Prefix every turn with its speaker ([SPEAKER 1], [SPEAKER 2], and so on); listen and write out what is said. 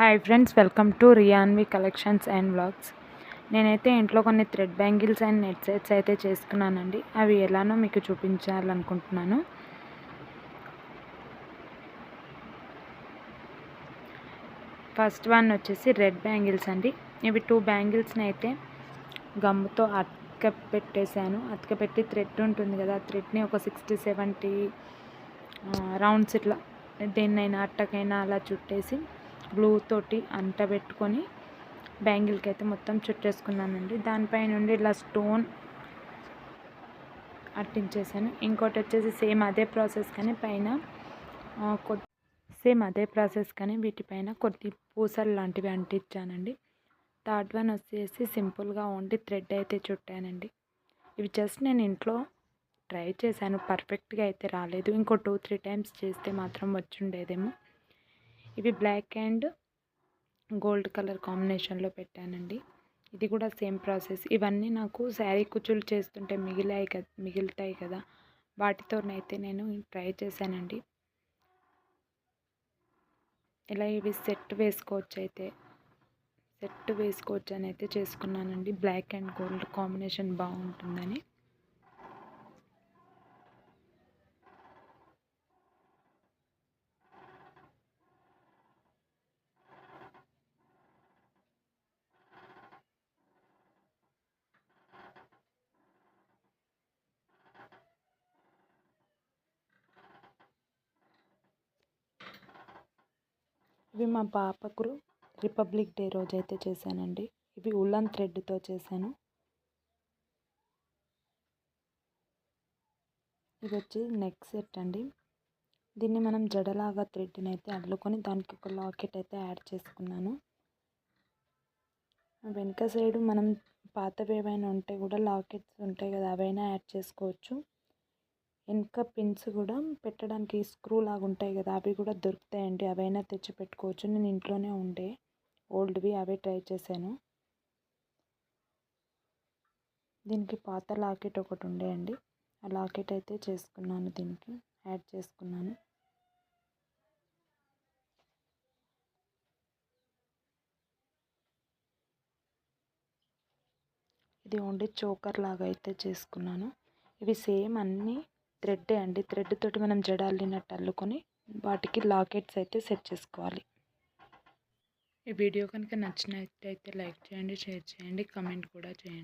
[SPEAKER 1] Hi friends welcome to Riyanvi collections and vlogs నేనైతే ఇంట్లో కొన్ని thread bangles and net sets అయితే చేసుకున్నానండి. అవి ఎలానో మీకు చూపించాలనుకుంటున్నాను. ఫస్ట్ వన్ వచ్చేసి రెడ్ బ్యాంగిల్స్ అండి. ఇవి టూ బ్యాంగిల్స్ని అయితే గమ్ముతో అతక పెట్టేశాను. అతక పెట్టి థ్రెడ్ ఉంటుంది కదా ఆ థ్రెడ్ని ఒక సిక్స్టీ సెవెంటీ రౌండ్స్ ఇట్లా దేన్నైనా అట్టకైనా అలా చుట్టేసి గ్లూ తోటి అంటబెట్టుకొని బ్యాంగిల్కి అయితే మొత్తం చుట్టేసుకున్నానండి. దానిపై నుండి ఇలా స్టోన్ అట్టించేసాను. ఇంకోటి వచ్చేసి సేమ్ అదే ప్రాసెస్ కానీ పైన సేమ్ అదే ప్రాసెస్ కానీ వీటిపైన కొద్ది పూసలు లాంటివి అంటించానండి. థర్డ్ వన్ వచ్చేసి సింపుల్గా ఓన్లీ థ్రెడ్ అయితే చుట్టానండి. ఇవి జస్ట్ నేను ఇంట్లో ట్రై చేశాను. పర్ఫెక్ట్గా అయితే రాలేదు. ఇంకో టూ త్రీ టైమ్స్ చేస్తే మాత్రం వచ్చి ఉండేదేమో ఇవి బ్లాక్ అండ్ గోల్డ్ కలర్ కాంబినేషన్లో పెట్టానండి. ఇది కూడా సేమ్ ప్రాసెస్. ఇవన్నీ నాకు శారీ కుచ్చులు చేస్తుంటే మిగిలాయి కదా మిగులుతాయి కదా. వాటితోనైతే నేను ట్రై చేశానండి. ఇలా ఇవి సెట్ వేసుకోవచ్చు అయితే సెట్ వేసుకోవచ్చు అని అయితే చేసుకున్నానండి. బ్లాక్ అండ్ గోల్డ్ కాంబినేషన్ బాగుంటుందని. ఇవి మా పాపకు రిపబ్లిక్ డే రోజు అయితే చేశానండి. ఇవి ఉల్లన్ థ్రెడ్తో చేశాను. ఇది వచ్చి నెక్ సెట్ అండి. దీన్ని మనం జడలాగా థ్రెడ్ని అయితే అల్లుకొని దానికి ఒక లాకెట్ అయితే యాడ్ చేసుకున్నాను. వెనక సైడ్ మనం పాతవి ఏవైనా ఉంటే కూడా లాకెట్స్ ఉంటాయి కదా అవైనా యాడ్ చేసుకోవచ్చు. వెనక పిన్స్ కూడా పెట్టడానికి స్క్రూ లాగా ఉంటాయి కదా అవి కూడా దొరుకుతాయండి. అవైనా తెచ్చి పెట్టుకోవచ్చు. నేను ఇంట్లోనే ఉండే ఓల్డ్వి అవే ట్రై చేశాను. దీనికి పాత లాకెట్ ఒకటి ఉండే అండి. ఆ లాకెట్ అయితే చేసుకున్నాను దీనికి యాడ్ చేసుకున్నాను. ఇది ఓన్లీ చోకర్ లాగా అయితే చేసుకున్నాను. ఇవి సేమ్ అన్నీ థ్రెడ్డే అండి. థ్రెడ్ తోటి మనం జడ అల్లినట్టు అల్లుకొని వాటికి లాకెట్స్ అయితే సెట్ చేసుకోవాలి. ఈ వీడియో కనుక నచ్చినట్టయితే లైక్ చేయండి షేర్ చేయండి కమెంట్ కూడా చేయండి.